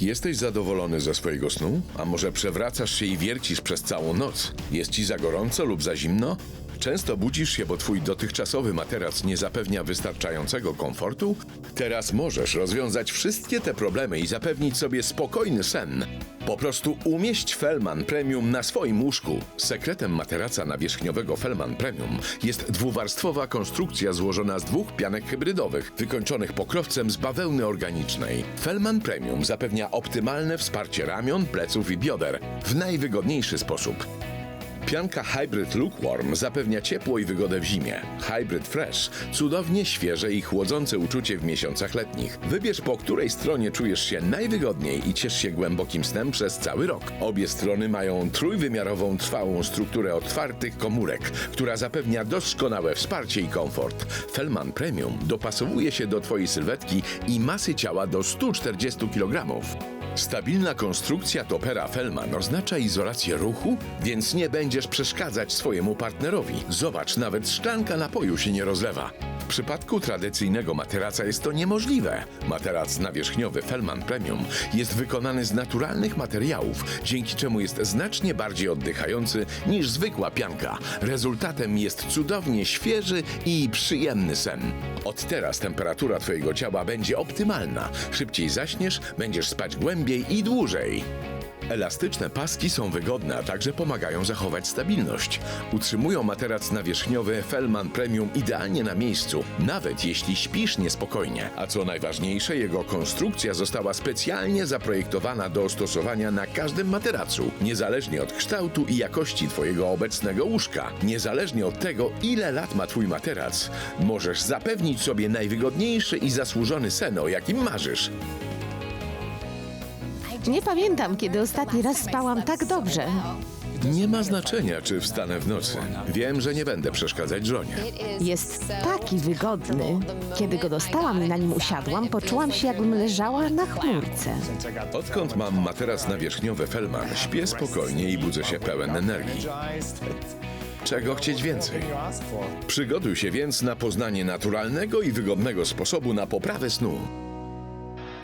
Jesteś zadowolony ze swojego snu? A może przewracasz się i wiercisz przez całą noc? Jest ci za gorąco lub za zimno? Często budzisz się, bo twój dotychczasowy materac nie zapewnia wystarczającego komfortu? Teraz możesz rozwiązać wszystkie te problemy i zapewnić sobie spokojny sen. Po prostu umieść Fellman Premium na swoim łóżku. Sekretem materaca nawierzchniowego Fellman Premium jest dwuwarstwowa konstrukcja złożona z dwóch pianek hybrydowych, wykończonych pokrowcem z bawełny organicznej. Fellman Premium zapewnia optymalne wsparcie ramion, pleców i bioder w najwygodniejszy sposób. Pianka Hybrid Lukewarm zapewnia ciepło i wygodę w zimie. Hybrid Fresh cudownie świeże i chłodzące uczucie w miesiącach letnich. Wybierz po której stronie czujesz się najwygodniej i ciesz się głębokim snem przez cały rok. Obie strony mają trójwymiarową trwałą strukturę otwartych komórek, która zapewnia doskonałe wsparcie i komfort. Fellman Premium dopasowuje się do Twojej sylwetki i masy ciała do 140 kg. Stabilna konstrukcja topera Fellman oznacza izolację ruchu, więc nie będziesz przeszkadzać swojemu partnerowi. Zobacz, nawet szklanka napoju się nie rozlewa. W przypadku tradycyjnego materaca jest to niemożliwe. Materac nawierzchniowy Fellman Premium jest wykonany z naturalnych materiałów, dzięki czemu jest znacznie bardziej oddychający niż zwykła pianka. Rezultatem jest cudownie świeży i przyjemny sen. Od teraz temperatura Twojego ciała będzie optymalna. Szybciej zaśniesz, będziesz spać głębiej i dłużej. Elastyczne paski są wygodne, a także pomagają zachować stabilność. Utrzymują materac nawierzchniowy Fellman Premium idealnie na miejscu, nawet jeśli śpisz niespokojnie. A co najważniejsze, jego konstrukcja została specjalnie zaprojektowana do stosowania na każdym materacu, niezależnie od kształtu i jakości Twojego obecnego łóżka. Niezależnie od tego, ile lat ma Twój materac, możesz zapewnić sobie najwygodniejszy i zasłużony sen, o jakim marzysz. Nie pamiętam, kiedy ostatni raz spałam tak dobrze. Nie ma znaczenia, czy wstanę w nocy. Wiem, że nie będę przeszkadzać żonie. Jest taki wygodny. Kiedy go dostałam i na nim usiadłam, poczułam się, jakbym leżała na chmurce. Odkąd mam materac nawierzchniowy Fellman, śpię spokojnie i budzę się pełen energii. Czego chcieć więcej? Przygotuj się więc na poznanie naturalnego i wygodnego sposobu na poprawę snu.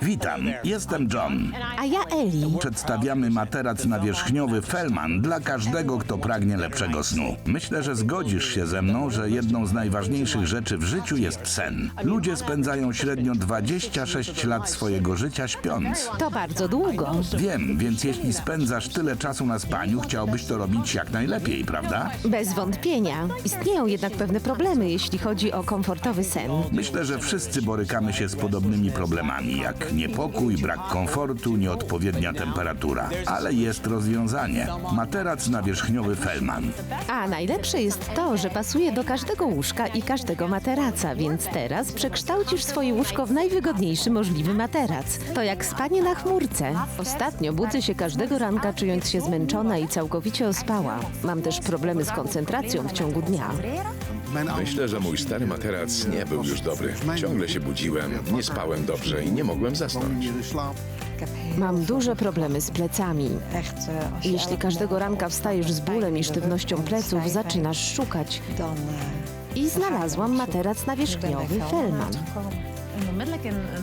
Witam, jestem John. A ja Eli. Przedstawiamy materac nawierzchniowy Fellman dla każdego, kto pragnie lepszego snu. Myślę, że zgodzisz się ze mną, że jedną z najważniejszych rzeczy w życiu jest sen. Ludzie spędzają średnio 26 lat swojego życia śpiąc. To bardzo długo. Wiem, więc jeśli spędzasz tyle czasu na spaniu, chciałbyś to robić jak najlepiej, prawda? Bez wątpienia. Istnieją jednak pewne problemy, jeśli chodzi o komfortowy sen. Myślę, że wszyscy borykamy się z podobnymi problemami, jak niepokój, brak komfortu, nieodpowiednia temperatura. Ale jest rozwiązanie. Materac nawierzchniowy Fellman. A najlepsze jest to, że pasuje do każdego łóżka i każdego materaca, więc teraz przekształcisz swoje łóżko w najwygodniejszy możliwy materac. To jak spanie na chmurce. Ostatnio budzę się każdego ranka czując się zmęczona i całkowicie ospała. Mam też problemy z koncentracją w ciągu dnia. Myślę, że mój stary materac nie był już dobry. Ciągle się budziłem, nie spałem dobrze i nie mogłem zasnąć. Mam duże problemy z plecami. Jeśli każdego ranka wstajesz z bólem i sztywnością pleców, zaczynasz szukać. I znalazłam materac nawierzchniowy Fellman.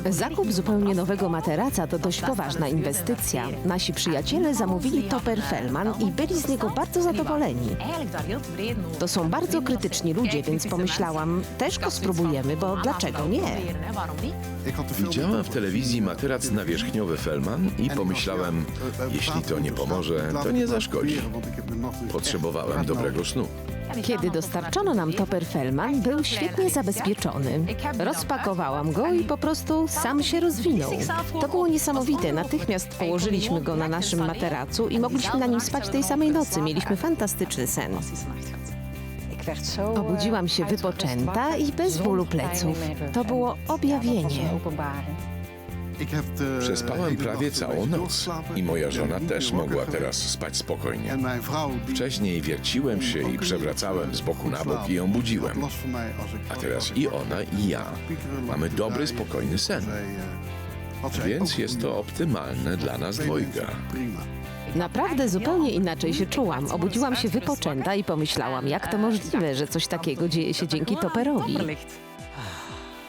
Zakup zupełnie nowego materaca to dość poważna inwestycja. Nasi przyjaciele zamówili Topper Fellman i byli z niego bardzo zadowoleni. To są bardzo krytyczni ludzie, więc pomyślałam, też go spróbujemy, bo dlaczego nie? Widziałem w telewizji materac nawierzchniowy Fellman i pomyślałem, jeśli to nie pomoże, to nie zaszkodzi. Potrzebowałem dobrego snu. Kiedy dostarczono nam Topper Fellman, był świetnie zabezpieczony. Rozpakowałam go i po prostu sam się rozwinął. To było niesamowite. Natychmiast położyliśmy go na naszym materacu i mogliśmy na nim spać tej samej nocy. Mieliśmy fantastyczny sen. Obudziłam się wypoczęta i bez bólu pleców. To było objawienie. Przespałem prawie całą noc i moja żona też mogła teraz spać spokojnie. Wcześniej wierciłem się i przewracałem z boku na bok i ją budziłem. A teraz i ona, i ja mamy dobry, spokojny sen. Więc jest to optymalne dla nas dwojga. Naprawdę zupełnie inaczej się czułam. Obudziłam się wypoczęta i pomyślałam, jak to możliwe, że coś takiego dzieje się dzięki Topperowi.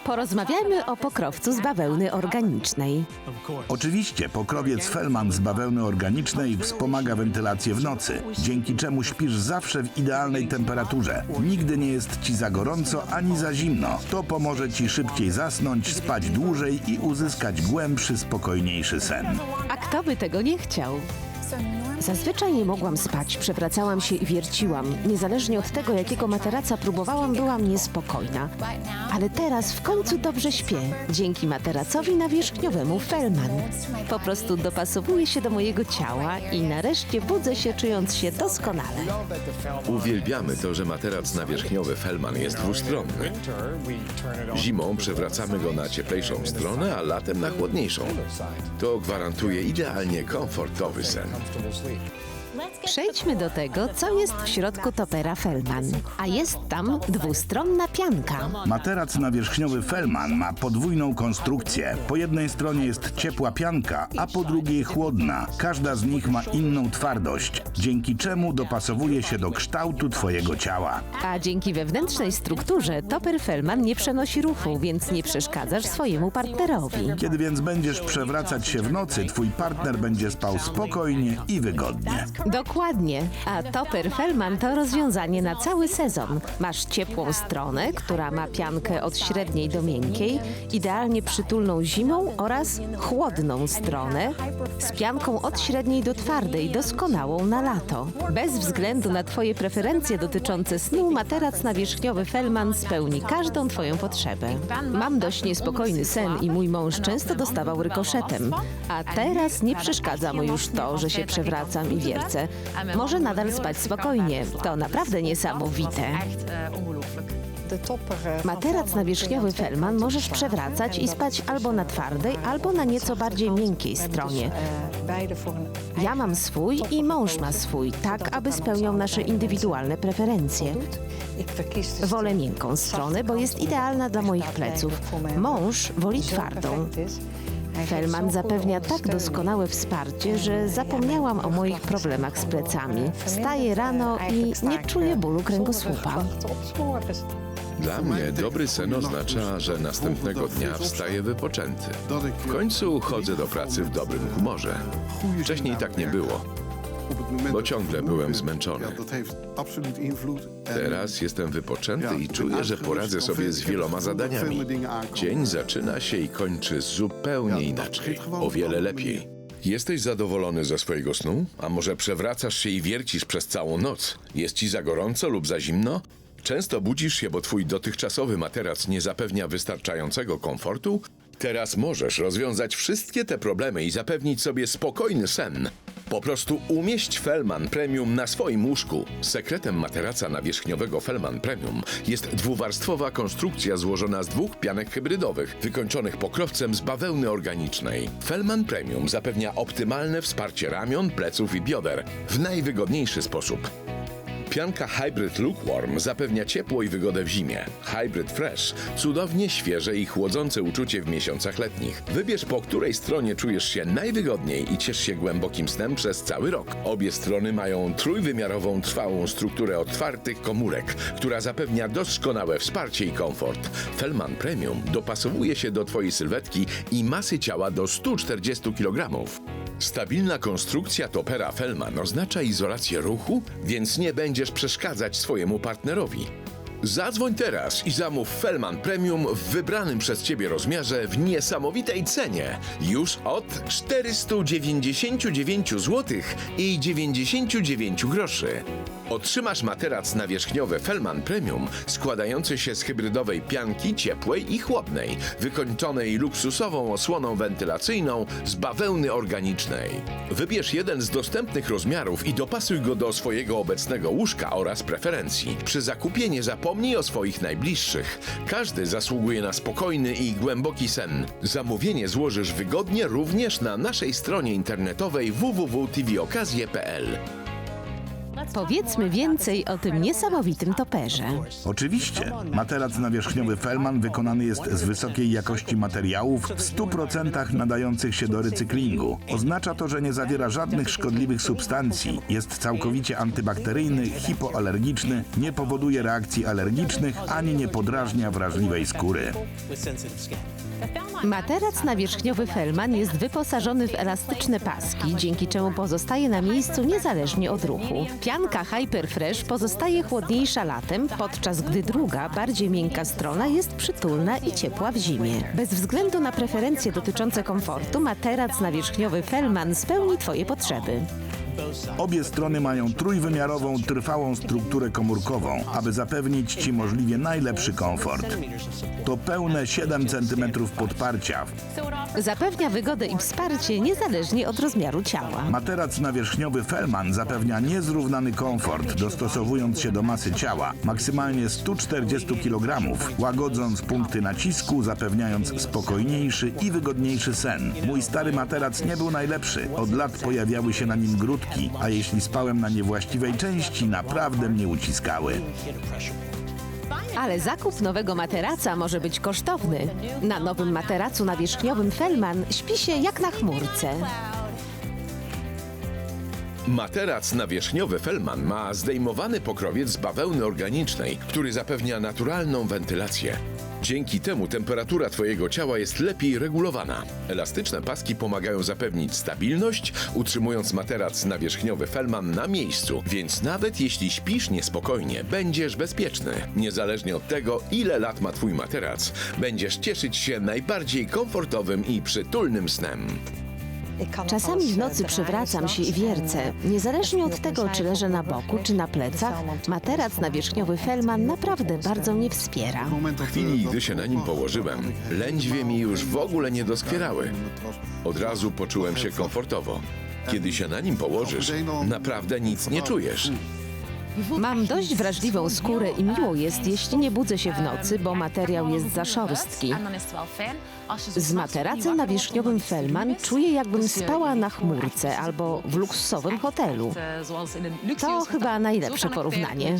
Porozmawiajmy o pokrowcu z bawełny organicznej. Oczywiście pokrowiec Fellman z bawełny organicznej wspomaga wentylację w nocy, dzięki czemu śpisz zawsze w idealnej temperaturze. Nigdy nie jest ci za gorąco ani za zimno. To pomoże ci szybciej zasnąć, spać dłużej i uzyskać głębszy, spokojniejszy sen. A kto by tego nie chciał? Zazwyczaj nie mogłam spać, przewracałam się i wierciłam. Niezależnie od tego, jakiego materaca próbowałam, byłam niespokojna. Ale teraz w końcu dobrze śpię, dzięki materacowi nawierzchniowemu Fellman. Po prostu dopasowuje się do mojego ciała i nareszcie budzę się czując się doskonale. Uwielbiamy to, że materac nawierzchniowy Fellman jest dwustronny. Zimą przewracamy go na cieplejszą stronę, a latem na chłodniejszą. To gwarantuje idealnie komfortowy sen. week. Przejdźmy do tego, co jest w środku topera Fellman. A jest tam dwustronna pianka. Materac nawierzchniowy Fellman ma podwójną konstrukcję. Po jednej stronie jest ciepła pianka, a po drugiej chłodna. Każda z nich ma inną twardość, dzięki czemu dopasowuje się do kształtu twojego ciała. A dzięki wewnętrznej strukturze toper Fellman nie przenosi ruchu, więc nie przeszkadzasz swojemu partnerowi. Kiedy więc będziesz przewracać się w nocy, twój partner będzie spał spokojnie i wygodnie. Dokładnie. A toper Fellman to rozwiązanie na cały sezon. Masz ciepłą stronę, która ma piankę od średniej do miękkiej, idealnie przytulną zimą oraz chłodną stronę z pianką od średniej do twardej, doskonałą na lato. Bez względu na Twoje preferencje dotyczące snu, materac nawierzchniowy Fellman spełni każdą Twoją potrzebę. Mam dość niespokojny sen i mój mąż często dostawał rykoszetem, a teraz nie przeszkadza mu już to, że się przewracam i wiercę. Może nadal spać spokojnie. To naprawdę niesamowite. Materac nawierzchniowy Fellman możesz przewracać i spać albo na twardej, albo na nieco bardziej miękkiej stronie. Ja mam swój i mąż ma swój, tak aby spełniał nasze indywidualne preferencje. Wolę miękką stronę, bo jest idealna dla moich pleców. Mąż woli twardą. Fellman zapewnia tak doskonałe wsparcie, że zapomniałam o moich problemach z plecami. Wstaję rano i nie czuję bólu kręgosłupa. Dla mnie dobry sen oznacza, że następnego dnia wstaję wypoczęty. W końcu chodzę do pracy w dobrym humorze. Wcześniej tak nie było. Bo ciągle byłem zmęczony. Teraz jestem wypoczęty i czuję, że poradzę sobie z wieloma zadaniami. Dzień zaczyna się i kończy zupełnie inaczej, o wiele lepiej. Jesteś zadowolony ze swojego snu? A może przewracasz się i wiercisz przez całą noc? Jest ci za gorąco lub za zimno? Często budzisz się, bo twój dotychczasowy materac nie zapewnia wystarczającego komfortu? Teraz możesz rozwiązać wszystkie te problemy i zapewnić sobie spokojny sen. Po prostu umieść Fellman Premium na swoim łóżku. Sekretem materaca nawierzchniowego Fellman Premium jest dwuwarstwowa konstrukcja złożona z dwóch pianek hybrydowych, wykończonych pokrowcem z bawełny organicznej. Fellman Premium zapewnia optymalne wsparcie ramion, pleców i bioder w najwygodniejszy sposób. Pianka Hybrid Lukewarm zapewnia ciepło i wygodę w zimie. Hybrid Fresh cudownie świeże i chłodzące uczucie w miesiącach letnich. Wybierz po której stronie czujesz się najwygodniej i ciesz się głębokim snem przez cały rok. Obie strony mają trójwymiarową trwałą strukturę otwartych komórek, która zapewnia doskonałe wsparcie i komfort. Fellman Premium dopasowuje się do Twojej sylwetki i masy ciała do 140 kg. Stabilna konstrukcja topera Fellman oznacza izolację ruchu, więc nie będziesz przeszkadzać swojemu partnerowi. Zadzwoń teraz i zamów Fellman Premium w wybranym przez Ciebie rozmiarze w niesamowitej cenie. Już od 499 zł i 99 groszy. Otrzymasz materac nawierzchniowy Fellman Premium składający się z hybrydowej pianki ciepłej i chłodnej, wykończonej luksusową osłoną wentylacyjną z bawełny organicznej. Wybierz jeden z dostępnych rozmiarów i dopasuj go do swojego obecnego łóżka oraz preferencji. Przy zakupie nie zapomnij o swoich najbliższych. Każdy zasługuje na spokojny i głęboki sen. Zamówienie złożysz wygodnie również na naszej stronie internetowej www.tvokazje.pl. Powiedzmy więcej o tym niesamowitym toperze. Oczywiście. Materac nawierzchniowy Fellman wykonany jest z wysokiej jakości materiałów w 100% nadających się do recyklingu. Oznacza to, że nie zawiera żadnych szkodliwych substancji, jest całkowicie antybakteryjny, hipoalergiczny, nie powoduje reakcji alergicznych ani nie podrażnia wrażliwej skóry. Materac nawierzchniowy Fellman jest wyposażony w elastyczne paski, dzięki czemu pozostaje na miejscu niezależnie od ruchu. Pianka Hyperfresh pozostaje chłodniejsza latem, podczas gdy druga, bardziej miękka strona jest przytulna i ciepła w zimie. Bez względu na preferencje dotyczące komfortu, materac nawierzchniowy Fellman spełni Twoje potrzeby. Obie strony mają trójwymiarową, trwałą strukturę komórkową, aby zapewnić Ci możliwie najlepszy komfort. To pełne 7 cm podparcia. Zapewnia wygodę i wsparcie niezależnie od rozmiaru ciała. Materac nawierzchniowy Fellman zapewnia niezrównany komfort, dostosowując się do masy ciała, maksymalnie 140 kg, łagodząc punkty nacisku, zapewniając spokojniejszy i wygodniejszy sen. Mój stary materac nie był najlepszy. Od lat pojawiały się na nim grudki, a jeśli spałem na niewłaściwej części, naprawdę mnie uciskały. Ale zakup nowego materaca może być kosztowny. Na nowym materacu nawierzchniowym Fellman śpi się jak na chmurce. Materac nawierzchniowy Fellman ma zdejmowany pokrowiec z bawełny organicznej, który zapewnia naturalną wentylację. Dzięki temu temperatura Twojego ciała jest lepiej regulowana. Elastyczne paski pomagają zapewnić stabilność, utrzymując materac nawierzchniowy Fellman na miejscu, więc nawet jeśli śpisz niespokojnie, będziesz bezpieczny. Niezależnie od tego, ile lat ma Twój materac, będziesz cieszyć się najbardziej komfortowym i przytulnym snem. Czasami w nocy przewracam się i wiercę. Niezależnie od tego, czy leżę na boku, czy na plecach, materac nawierzchniowy Fellman naprawdę bardzo mnie wspiera. W chwili, gdy się na nim położyłem, lędźwie mi już w ogóle nie doskwierały. Od razu poczułem się komfortowo. Kiedy się na nim położysz, naprawdę nic nie czujesz. Mam dość wrażliwą skórę i miło jest, jeśli nie budzę się w nocy, bo materiał jest za szorstki. Z materacem nawierzchniowym Fellman czuję, jakbym spała na chmurce albo w luksusowym hotelu. To chyba najlepsze porównanie.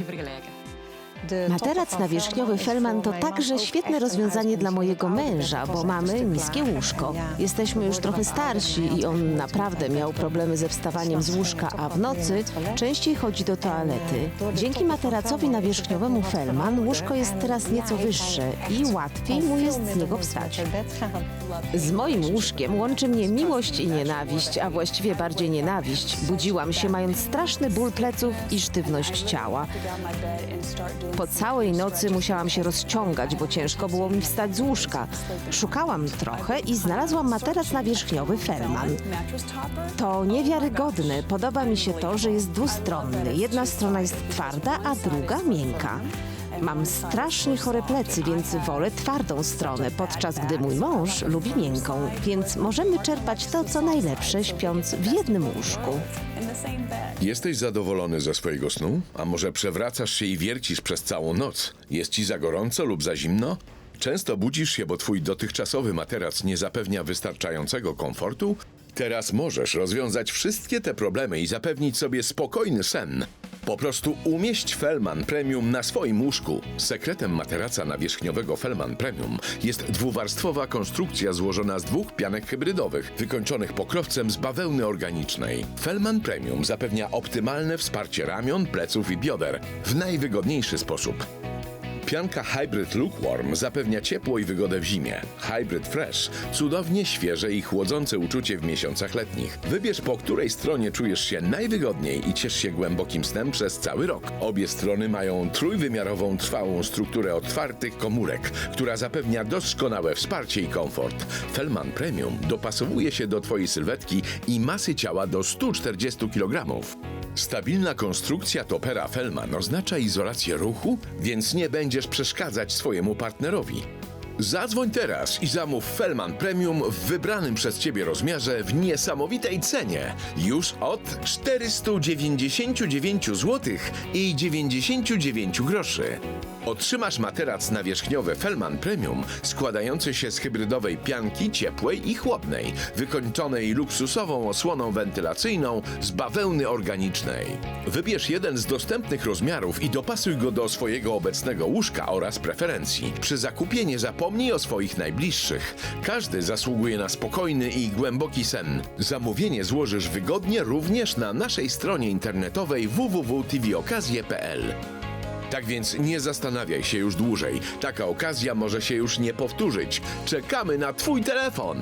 Materac nawierzchniowy Fellman to także świetne rozwiązanie dla mojego męża, bo mamy niskie łóżko. Jesteśmy już trochę starsi i on naprawdę miał problemy ze wstawaniem z łóżka, a w nocy częściej chodzi do toalety. Dzięki materacowi nawierzchniowemu Fellman łóżko jest teraz nieco wyższe i łatwiej mu jest z niego wstać. Z moim łóżkiem łączy mnie miłość i nienawiść, a właściwie bardziej nienawiść. Budziłam się mając straszny ból pleców i sztywność ciała. Po całej nocy musiałam się rozciągać, bo ciężko było mi wstać z łóżka. Szukałam trochę i znalazłam materac nawierzchniowy Fellman. To niewiarygodne. Podoba mi się to, że jest dwustronny. Jedna strona jest twarda, a druga miękka. Mam strasznie chore plecy, więc wolę twardą stronę, podczas gdy mój mąż lubi miękką, więc możemy czerpać to, co najlepsze, śpiąc w jednym łóżku. Jesteś zadowolony ze swojego snu? A może przewracasz się i wiercisz przez całą noc? Jest ci za gorąco lub za zimno? Często budzisz się, bo twój dotychczasowy materac nie zapewnia wystarczającego komfortu? Teraz możesz rozwiązać wszystkie te problemy i zapewnić sobie spokojny sen. Po prostu umieść Fellman Premium na swoim łóżku. Sekretem materaca nawierzchniowego Fellman Premium jest dwuwarstwowa konstrukcja złożona z dwóch pianek hybrydowych, wykończonych pokrowcem z bawełny organicznej. Fellman Premium zapewnia optymalne wsparcie ramion, pleców i bioder w najwygodniejszy sposób. Pianka Hybrid Lukewarm zapewnia ciepło i wygodę w zimie. Hybrid Fresh cudownie świeże i chłodzące uczucie w miesiącach letnich. Wybierz po której stronie czujesz się najwygodniej i ciesz się głębokim snem przez cały rok. Obie strony mają trójwymiarową trwałą strukturę otwartych komórek, która zapewnia doskonałe wsparcie i komfort. Fellman Premium dopasowuje się do Twojej sylwetki i masy ciała do 140 kg. Stabilna konstrukcja topera Fellman oznacza izolację ruchu, więc nie będziesz przeszkadzać swojemu partnerowi. Zadzwoń teraz i zamów Fellman Premium w wybranym przez Ciebie rozmiarze w niesamowitej cenie. Już od 499 zł i 99 groszy. Otrzymasz materac nawierzchniowy Fellman Premium składający się z hybrydowej pianki ciepłej i chłodnej, wykończonej luksusową osłoną wentylacyjną z bawełny organicznej. Wybierz jeden z dostępnych rozmiarów i dopasuj go do swojego obecnego łóżka oraz preferencji. Przy zakupie nie zapomnij o swoich najbliższych. Każdy zasługuje na spokojny i głęboki sen. Zamówienie złożysz wygodnie również na naszej stronie internetowej www.tvokazje.pl. Tak więc nie zastanawiaj się już dłużej. Taka okazja może się już nie powtórzyć. Czekamy na Twój telefon.